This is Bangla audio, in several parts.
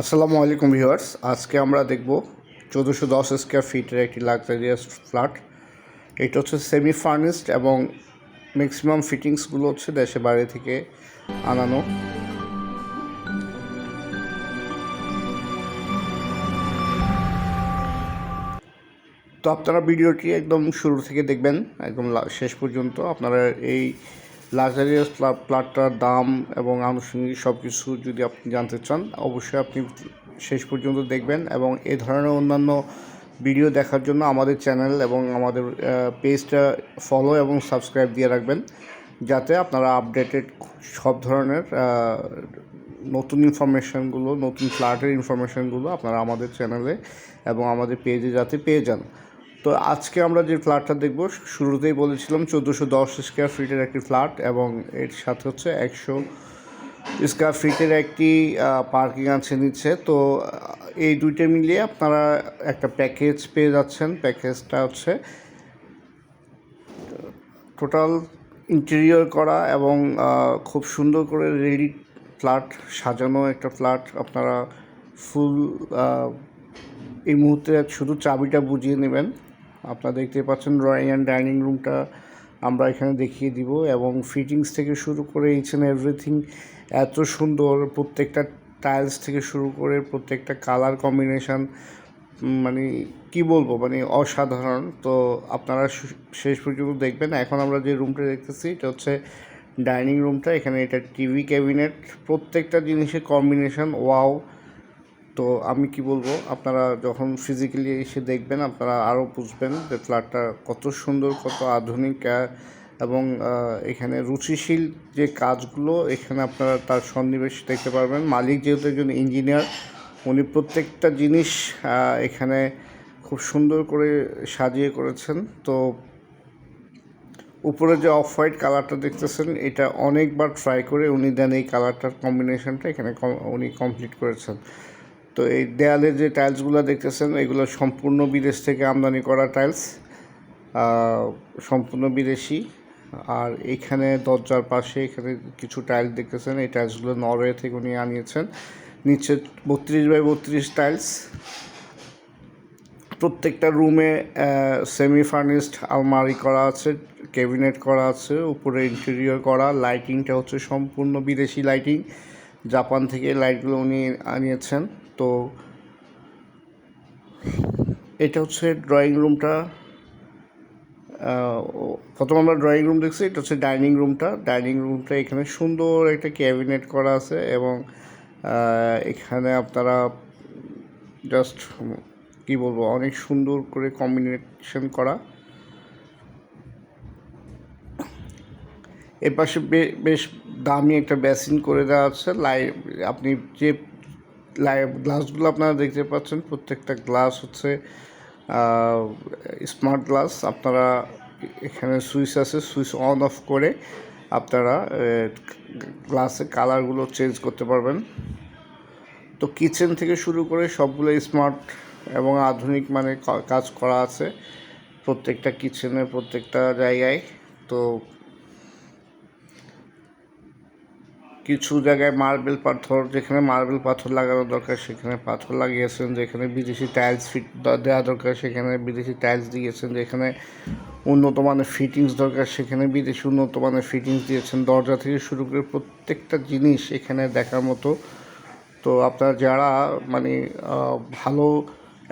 আসসালামু আলাইকুম ভিউয়ার্স। আজকে আমরা দেখব চোদ্দোশো দশ স্কোয়ার ফিটের একটি লাক্সারিয়াস ফ্ল্যাট এটা হচ্ছে সেমি ফার্নিশড এবং ম্যাক্সিমাম ফিটিংসগুলো হচ্ছে দেশে বাইরে থেকে আনানো। তো আপনারা ভিডিওটি একদম শুরু থেকে দেখবেন, একদম শেষ পর্যন্ত। আপনারা এই লাক্সারিয়াস প্লাটটার দাম এবং আনুষঙ্গিক সব কিছু যদি আপনি জানতে চান, অবশ্যই আপনি শেষ পর্যন্ত দেখবেন এবং এ ধরনের অন্যান্য ভিডিও দেখার জন্য আমাদের চ্যানেল এবং আমাদের পেজটা ফলো এবং সাবস্ক্রাইব দিয়ে রাখবেন যাতে আপনারা আপডেটেড সব ধরনের নতুন ইনফরমেশনগুলো, নতুন ফ্ল্যাটের ইনফরমেশনগুলো আপনারা আমাদের চ্যানেলে এবং আমাদের পেজে যাতে পেয়ে যান। তো আজকে আমরা যে ফ্ল্যাটটা দেখব, শুরুতেই বলেছিলাম চোদ্দোশো দশ স্কোয়ার ফিটের একটি ফ্ল্যাট এবং এর সাথে হচ্ছে একশো স্কোয়ার ফিটের একটি পার্কিং আছে নিচ্ছে তো এই দুইটা মিলিয়ে আপনারা একটা প্যাকেজ পেয়ে যাচ্ছেন। প্যাকেজটা হচ্ছে টোটাল ইন্টেরিয়র করা এবং খুব সুন্দর করে রেডি ফ্ল্যাট সাজানো একটা ফ্ল্যাট আপনারা ফুল এই মুহূর্তে শুধু চাবিটা বুঝিয়ে নেবেন। আপনারা দেখতে পাচ্ছেন ড্রয়িং অ্যান্ড ডাইনিং রুমটা আমরা এখানে দেখিয়ে দিব এবং ফিটিংস থেকে শুরু করে ইচ অ্যান্ড এভরিথিং এত সুন্দর প্রত্যেকটা টাইলস থেকে শুরু করে প্রত্যেকটা কালার কম্বিনেশন মানে কি বলব মানে অসাধারণ। তো আপনারা শেষ পর্যন্ত দেখবেন। এখন আমরা যে রুমটা দেখতেছি, এটা হচ্ছে ডাইনিং রুমটা এখানে এটা টিভি ক্যাবিনেট প্রত্যেকটা জিনিসের কম্বিনেশন ওয়াও তো আমি কি বলব, আপনারা যখন ফিজিক্যালি এসে দেখবেন, আপনারা আরও বুঝবেন যে ফ্ল্যাটটা কত সুন্দর, কত আধুনিক এবং এখানে রুচিশীল যে কাজগুলো, এখানে আপনারা তার সন্নিবেশ দেখতে পারবেন। মালিক যেহেতু একজন ইঞ্জিনিয়ার উনি প্রত্যেকটা জিনিস এখানে খুব সুন্দর করে সাজিয়ে করেছেন। তো উপরে যে অফ হোয়াইট কালারটা দেখতেছেন, এটা অনেকবার ট্রাই করে উনি দেন এই কালারটার কম্বিনেশনটা এখানে উনি কমপ্লিট করেছেন। তো এই দেয়ালে যে টাইলসগুলো দেখতেছেন, এগুলো সম্পূর্ণ বিদেশ থেকে আমদানি করা টাইলস সম্পূর্ণ বিদেশি। আর এখানে দরজার পাশে এখানে কিছু টাইলস দেখতেছেন, এই টাইলসগুলো নরওয়ে থেকে উনি আনিয়েছেন। নিচে বত্রিশ বাই বত্রিশ টাইলস। প্রত্যেকটা রুমে সেমি ফার্নিশড আলমারি করা আছে ক্যাবিনেট করা আছে, উপরে ইন্টেরিয়র করা। লাইটিংটা হচ্ছে সম্পূর্ণ বিদেশি লাইটিং জাপান থেকে লাইটগুলো উনি আনিয়েছেন। তো এটা হচ্ছে ড্রয়িং রুমটা প্রথম আমরা ড্রয়িং রুম দেখছি, এটা হচ্ছে ডাইনিং রুমটা ডাইনিং রুমটা এখানে সুন্দর একটা ক্যাবিনেট করা আছে এবং এখানে আপনারা জাস্ট কি বলব, অনেক সুন্দর করে কম্বিনেশন করা। এর পাশে বেশ দামি একটা বেসিন করে দেওয়া আছে। লাই আপনি যে গ্লাসগুলো আপনারা দেখতে পাচ্ছেন। প্রত্যেকটা গ্লাস হচ্ছে স্মার্ট গ্লাস আপনারা এখানে সুইচ আছে সুইচ অন অফ করে আপনারা গ্লাসের কালারগুলো চেঞ্জ করতে পারবেন। তো কিচেন থেকে শুরু করে সবগুলো স্মার্ট এবং আধুনিক মানে কাজ করা আছে প্রত্যেকটা কিচেনের প্রত্যেকটা জায়গায়। তো কিছু জায়গায় মার্বেল পাথর, যেখানে মার্বেল পাথর লাগানো দরকার, সেখানে পাথর লাগিয়েছেন, যেখানে বিদেশি টাইলস ফিট দেওয়া দরকার, সেখানে বিদেশি টাইলস দিয়েছেন, যেখানে উন্নত মানের ফিটিংস দরকার, সেখানে বিদেশি উন্নত মানের ফিটিংস দিয়েছেন। দরজা থেকে শুরু করে প্রত্যেকটা জিনিস এখানে দেখার মতো। তো আপনারা যারা মানে ভালো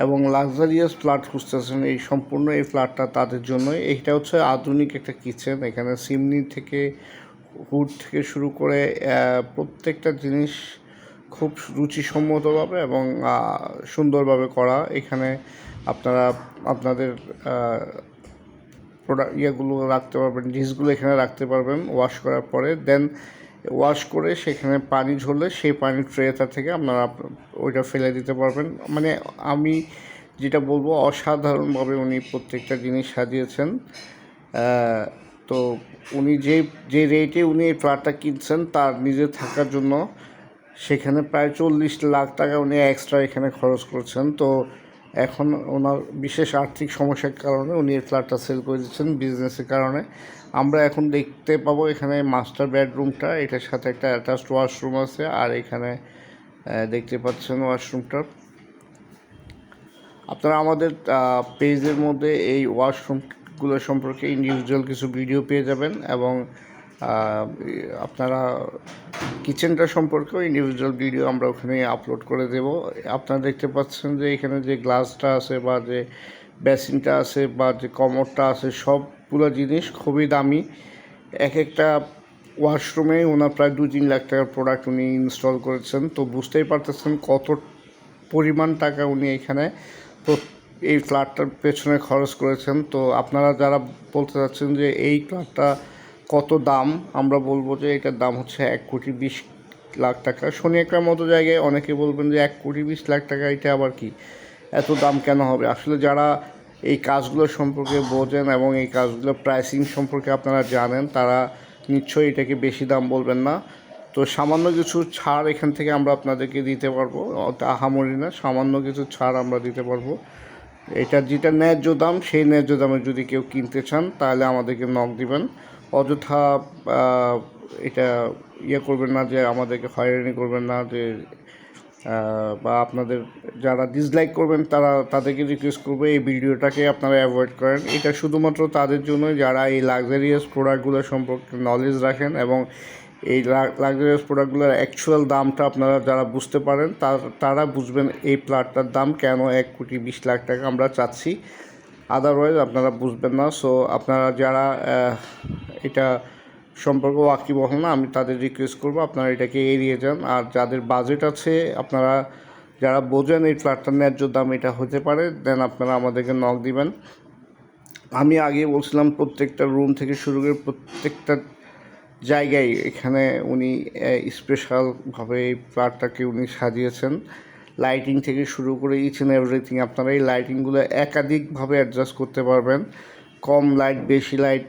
এবং লাক্সারিয়াস ফ্ল্যাট খুঁজতেছেন, এই সম্পূর্ণ এই ফ্ল্যাটটা তাদের জন্যই। এইটা হচ্ছে আধুনিক একটা কিচেন এখানে সিমনি থেকে হুড থেকে শুরু করে প্রত্যেকটা জিনিস খুব রুচিসম্মতভাবে এবং সুন্দরভাবে করা। এখানে আপনারা আপনাদের প্রোডাক্ট ইয়েগুলো রাখতে পারবেন ডিশগুলো এখানে রাখতে পারবেন ওয়াশ করার পরে। দেন ওয়াশ করে সেখানে পানি ঝরলে সেই পানির ট্রেটা থেকে আপনারা ওইটা ফেলে দিতে পারবেন। মানে আমি যেটা বলব, অসাধারণভাবে উনি প্রত্যেকটা জিনিস সাজিয়েছেন। তো উনি যে যে রেটে উনি এই ফ্ল্যাটটা কিনছেন, তার নিজে থাকার জন্য সেখানে প্রায় চল্লিশ লাখ টাকা উনি এক্সট্রা এখানে খরচ করছেন। তো এখন ওনার বিশেষ আর্থিক সমস্যার কারণে উনি এই ফ্ল্যাটটা সেল করে দিচ্ছেন বিজনেসের কারণে। আমরা এখন দেখতে পাবো এখানে মাস্টার বেডরুমটা এটার সাথে একটা অ্যাটাচড ওয়াশরুম আছে আর এখানে দেখতে পাচ্ছেন ওয়াশরুমটা আপনারা আমাদের পেজের মধ্যে এই ওয়াশরুমগুলো সম্পর্কে ইন্ডিভিজুয়াল কিছু ভিডিও পেয়ে যাবেন এবং আপনারা কিচেনটা সম্পর্কেও ইন্ডিভিজুয়াল ভিডিও আমরা ওখানে আপলোড করে দেব। আপনারা দেখতে পাচ্ছেন যে এখানে যে গ্লাসটা আছে বা যে বেসিনটা আছে বা যে কমরটা আছে সবগুলো জিনিস খুবই দামি। এক একটা ওয়াশরুমে ওনার প্রায় দু তিন লাখ টাকার প্রোডাক্ট উনি ইনস্টল করেছেন। তো বুঝতেই পারতেছেন কত পরিমাণ টাকা উনি এখানে এই ফ্ল্যাটটার পেছনে খরচ করেছেন। তো আপনারা যারা বলতে চাচ্ছেন যে এই ফ্ল্যাটটা কত দাম, আমরা বলব যে এটার দাম হচ্ছে এক কোটি বিশ লাখ টাকা। শনি একটার মতো জায়গায় অনেকে বলবেন যে এক কোটি বিশ লাখ টাকা, এটা আবার কি? এত দাম কেন হবে? আসলে যারা এই কাজগুলো সম্পর্কে বোঝেন এবং এই কাজগুলো প্রাইসিং সম্পর্কে আপনারা জানেন, তারা নিশ্চয়ই এটাকে বেশি দাম বলবেন না। তো সামান্য কিছু ছাড় এখান থেকে আমরা আপনাদেরকে দিতে পারব। আহামরি না, সামান্য কিছু ছাড় আমরা দিতে পারব। এটা যেটা ন্যায্য দাম, সেই ন্যায্য দামে যদি কেউ কিনতে চান, তাহলে আমাদেরকে নক দিবেন। অযথা এটা ইয়ে করবেন না যে আমাদেরকে হয়রানি করবেন না যে বা আপনাদের যারা ডিসলাইক করবেন, তারা তাদেরকে রিকোয়েস্ট করবে এই ভিডিওটাকে আপনারা অ্যাভয়েড করেন। এটা শুধুমাত্র তাদের জন্য যারা এই লাক্সারিয়াস প্রোডাক্টগুলো সম্পর্কে নলেজ রাখেন এবং এই লাক্সারিয়াস প্রোডাক্টগুলোর অ্যাকচুয়াল দামটা আপনারা যারা বুঝতে পারেন, তারা বুঝবেন এই প্লাটটার দাম কেন এক কোটি বিশ লাখ টাকা আমরা চাচ্ছি। আদারওয়াইজ আপনারা বুঝবেন না। সো আপনারা যারা এটা সম্পর্কে ওয়াকিবহল না, আমি তাদের রিকোয়েস্ট করব আপনারা এটাকে এড়িয়ে যান। আর যাদের বাজেট আছে, আপনারা যারা বোঝেন এই ফ্ল্যাটটার ন্যায্য দাম এটা হতে পারে দেন আপনারা আমাদেরকে নক দিবেন। আমি আগে বলছিলাম, প্রত্যেকটা রুম থেকে শুরু করে প্রত্যেকটা জায়গায় এখানে উনি স্পেশালভাবে এই ফ্ল্যাটটাকে উনি সাজিয়েছেন। লাইটিং থেকে শুরু করে ইচ অ্যান্ড এভরিথিং আপনারা এই লাইটিংগুলো একাধিকভাবে অ্যাডজাস্ট করতে পারবেন। কম লাইট বেশি লাইট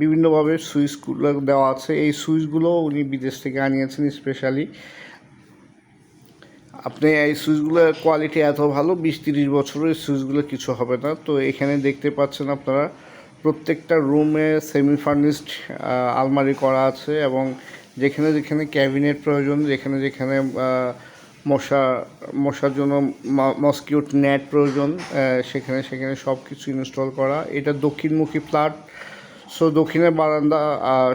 বিভিন্নভাবে সুইচগুলো দেওয়া আছে। এই সুইচগুলো উনি বিদেশ থেকে আনিয়েছেন স্পেশালি আপনি এই সুইচগুলোর কোয়ালিটি এত ভালো, বিশ তিরিশ বছরের সুইচগুলো কিছু হবে না। তো এখানে দেখতে পাচ্ছেন আপনারা প্রত্যেকটা রুমে সেমি ফার্নিশড আলমারি করা আছে এবং যেখানে যেখানে ক্যাবিনেট প্রয়োজন, যেখানে যেখানে মশা, মশার জন্য মসকিউট নেট প্রয়োজন সেখানে সেখানে সব কিছু ইনস্টল করা। এটা দক্ষিণমুখী ফ্ল্যাট সো দক্ষিণের বারান্দা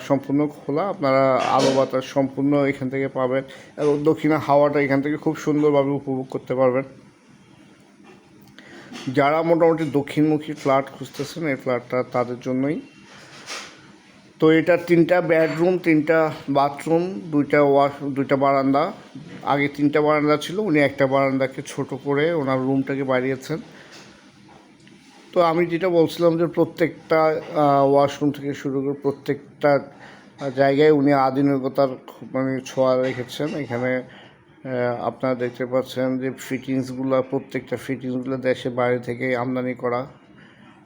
সম্পূর্ণ খোলা। আপনারা আলো বাতাস সম্পূর্ণ এখান থেকে পাবেন। এবং দক্ষিণে হাওয়াটা এখান থেকে খুব সুন্দরভাবে উপভোগ করতে পারবেন। যারা মোটামুটি দক্ষিণমুখী ফ্ল্যাট খুঁজতেছেন, এই ফ্ল্যাটটা তাদের জন্যই। তো এটা তিনটা বেডরুম, তিনটা বাথরুম, দুইটা ওয়াশ, দুইটা বারান্দা। আগে তিনটা বারান্দা ছিল, উনি একটা বারান্দাকে ছোট করে ওনার রুমটাকে বাড়িয়েছেন। তো আমি যেটা বলছিলাম যে প্রত্যেকটা ওয়াশরুম থেকে শুরু করে প্রত্যেকটা জায়গায় উনি আধুনিকতার মানে ছোঁয়া রেখেছেন। এখানে আপনারা দেখতে পাচ্ছেন যে ফিটিংসগুলো প্রত্যেকটা ফিটিংসগুলো দেশে বাইরে থেকে আমদানি করা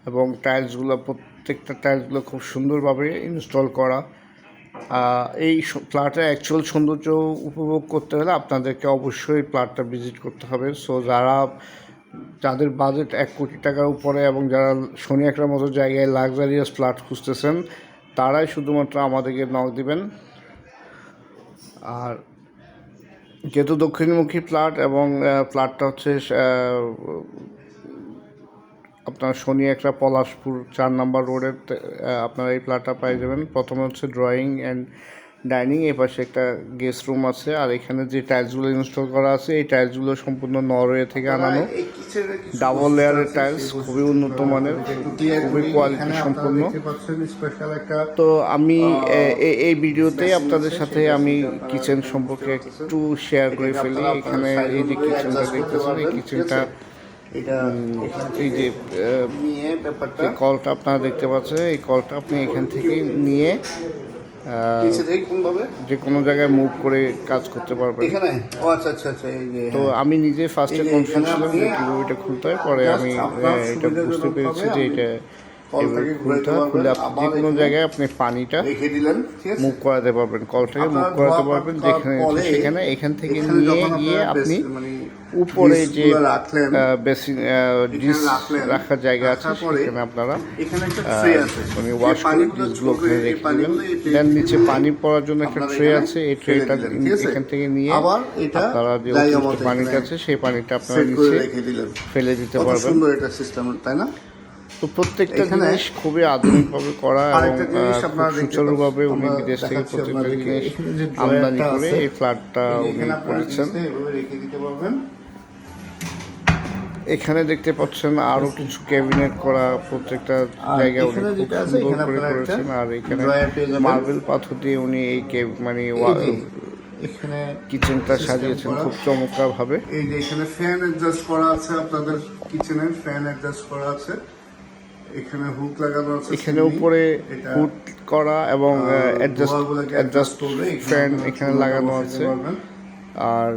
এবং টাইলসগুলো প্রত্যেকটা টাইলসগুলো খুব সুন্দরভাবে ইনস্টল করা। এই ফ্ল্যাটের অ্যাকচুয়াল সৌন্দর্য উপভোগ করতে হলে আপনাদেরকে অবশ্যই ফ্ল্যাটটা ভিজিট করতে হবে। সো যারা, যাদের বাজেট এক কোটি টাকার উপরে এবং যারা শনি একটার মতো জায়গায় লাক্সারিয়াস ফ্ল্যাট খুঁজতেছেন, তারাই শুধুমাত্র আমাদেরকে নক দিবেন। আর যেহেতু দক্ষিণমুখী ফ্ল্যাট এবং ফ্ল্যাটটা হচ্ছে আপনার শনি একটা পলাশপুর চার নাম্বার রোডের আপনারা এই ফ্ল্যাটটা পেয়ে যাবেন। প্রথমে হচ্ছে ড্রয়িং অ্যান্ড ডাইনিং এ পাশে একটা গেস্ট রুম আছে, আর এখানে যে টাইলসগুলো ইনস্টল করা আছে, এই টাইলসগুলো সম্পূর্ণ নরওয়ে থেকে আনানো। ডাবল লেয়ারের টাইলস খুবই উন্নত মানের, খুবই কোয়ালিটি সম্পূর্ণ। তো আমি এই ভিডিওতে আপনাদের সাথে আমি কিচেন সম্পর্কে একটু শেয়ার করে ফেলি। এখানে এই যে কিচেনটা দেখতেছেন, এই কিচেনটা এই যে কলটা আপনারা দেখতে পাচ্ছেন, এই কলটা আপনি এখান থেকে নিয়ে যে কোনো জায়গায় মুভ করে কাজ করতে এখানে? ও আচ্ছা আচ্ছা আচ্ছা তো আমি নিজে ফার্স্টে কনফিউজ ছিলাম যে কীভাবে এটা খুলতে হয় পরে আমি এটা বুঝতে পেরেছি যে এটা খুলতে হয় খুলে আপনি যে কোনো জায়গায় আপনি পানিটা মুভ করাতে পারবেন কলটাকে মুভ করাতে পারবেন যেখানে সেখানে এখান থেকে নিয়ে গিয়ে আপনি মানে উপরে যে রাখলেন। বেসিন ডিশ রাখলেন, রাখার জায়গা আছে সেখানে আপনারা মানে ওয়াশ করে ছুটবে, ওখানে এই রেখে দেবেন দেন নিচে পানি পড়ার জন্য একটা ট্রে আছে। এই ট্রেটা এখান থেকে নিয়ে আবার এটা আপনারা যে অতিরিক্ত পানিটা আছে সেই পানিটা আপনারা নিচে ফেলে দিতে পারবেন। সুন্দর এটা সিস্টেম তাই না? তো প্রত্যেকটা জিনিস খুবই আধুনিকভাবে করা এবং সুচারুভাবে উনি বিদেশ থেকে প্রত্যেকটা জিনিস আমদানি করে এই ফ্ল্যাটটা উনি করেছেন। রেখে দিতে পারবেন। এখানে দেখতে পাচ্ছেন আরও কিছু ক্যাবিনেট করা প্রত্যেকটা জায়গায় উনি খুব সুন্দর করে করেছেন আর এখানে। মার্বেল পাথর দিয়ে উনি এই মানে এখানে কিচেনটা সাজিয়েছেন। খুব চমৎকার ভাবে এই যে এখানে ফ্যান অ্যাডজাস্ট করা আছে আপনাদের কিচেনের ফ্যান অ্যাডজাস্ট করা আছে এখানে হুক লাগানো আছে এখানে উপরে হুড করা এবং অ্যাডজাস্ট অ্যাডজাস্ট ফ্যান এখানে লাগানো আছে। আর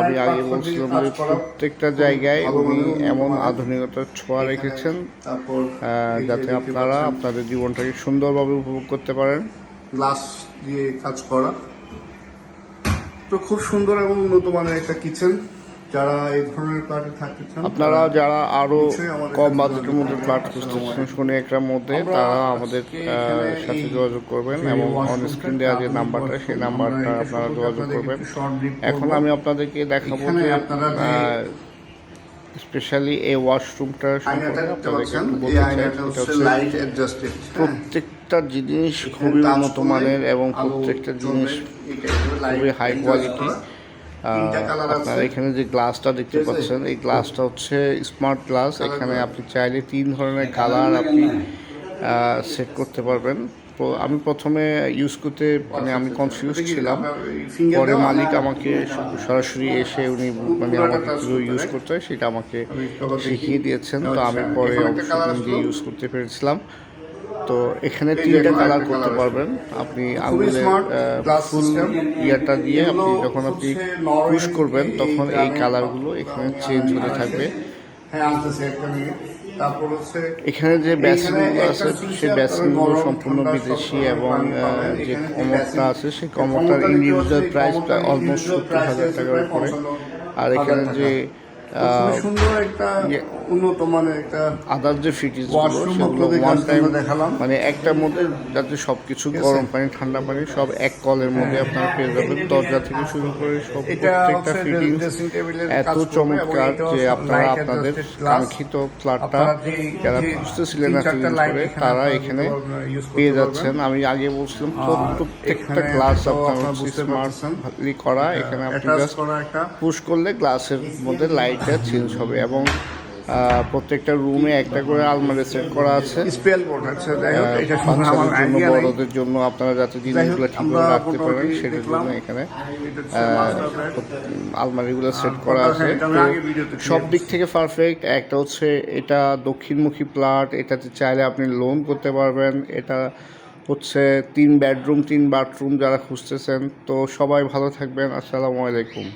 আমি আগে বলছিলাম যে প্রত্যেকটা জায়গায় উনি এমন আধুনিকতার ছোঁয়া রেখেছেন যাতে আপনারা আপনাদের জীবনটাকে সুন্দরভাবে উপভোগ করতে পারেন। গ্লাস দিয়ে কাজ করা। তো খুব সুন্দর এবং উন্নত মানের একটা কিচেন। যারা এই ধরনের ফ্ল্যাটে থাকতে চান আপনারা যারা আরও কম বাজেটের মধ্যে করতে খুঁজতেছেন শুনে একটার মধ্যে তারা আমাদের সাথে যোগাযোগ করবেন এবং অন স্ক্রিন দেওয়া যে নাম্বারটা সেই নাম্বারটা আপনারা যোগাযোগ করবেন। এখন আমি আপনাদেরকে দেখাবো যে স্পেশালি এই ওয়াশরুমটা অ্যাডজাস্টেড প্রত্যেকটা জিনিস খুবই উন্নত মানের এবং প্রত্যেকটা জিনিস খুবই হাই কোয়ালিটি আপনার এখানে যে গ্লাসটা দেখতে পাচ্ছেন এই গ্লাসটা হচ্ছে স্মার্ট গ্লাস এখানে আপনি চাইলে তিন ধরনের কালার আপনি সেট করতে পারবেন। তো আমি প্রথমে ইউজ করতে মানে আমি কনফিউজ ছিলাম। পরে মালিক আমাকে সরাসরি এসে উনি মানে আমাকে কীভাবে ইউজ করতে হয় সেটা আমাকে শিখিয়ে দিয়েছেন। তো আমি পরে অবশ্যই ইউজ করতে পেরেছিলাম। তো এখানে তিনটা কালার করতে পারবেন। আপনি আঙুলের ফুল। ইয়ারটা দিয়ে আপনি যখন আপনি পুশ করবেন তখন এই কালারগুলো এখানে চেঞ্জ হতে থাকবে। হ্যাঁ এখানে যে বেসিনগুলো একটা আছে সেই গরম, সম্পূর্ণ বিদেশি এবং। যে কমরটা আছে সেই কমরটার কমরটা ইন্ডিভিজুয়াল নিতে প্রায় অলমোস্ট সত্তর হাজার টাকার উপরে। আর এখানে যে সুন্দর একটা উন্নত মানের একটা আদার যে ফিটিসগুলো আপনাদের ওয়ান কাছে টাইম আমরা দেখালাম। মানে একটার মধ্যে যাতে সব কিছু গরম পানি ঠান্ডা পানি সব এক কলের মধ্যে আপনারা পেয়ে যাবেন। দরজা থেকে শুরু করে সব প্রত্যেকটা ফিটিংস dressing table এর এত চমৎকার যে আপনারা আপনাদের কাঙ্ক্ষিত ফ্ল্যাটটা যারা খুঁজতেছিলেন এতদিন তারা এখানে পেয়ে যাচ্ছেন। আমি আগে বলছিলাম প্রত্যেকটা গ্লাস আপনার। স্মার্টলি করা। এখানে আপনি জাস্ট পুশ করলে গ্লাসের মধ্যে লাইটটা চেঞ্জ হবে এবং প্রত্যেকটা রুমে একটা করে আলমারি সেট করা আছে। স্পেল বোর্ড আছে এটা বাচ্চাদের আমার জন্য বড়দের জন্য আপনারা যাতে জিনিসগুলো ঠিকভাবে রাখতে পারেন সেটার জন্য এখানে এটা। আলমারিগুলো সেট করা হ্যাঁ, আছে। এটা আগে ভিডিওতে সব দিক থেকে পারফেক্ট একটা হচ্ছে এটা দক্ষিণমুখী প্লাট এটাতে চাইলে আপনি লোন করতে পারবেন। এটা হচ্ছে তিন বেডরুম তিন বাথরুম যারা খুঁজতেছেন। তো সবাই ভালো থাকবেন। আসসালামু আলাইকুম।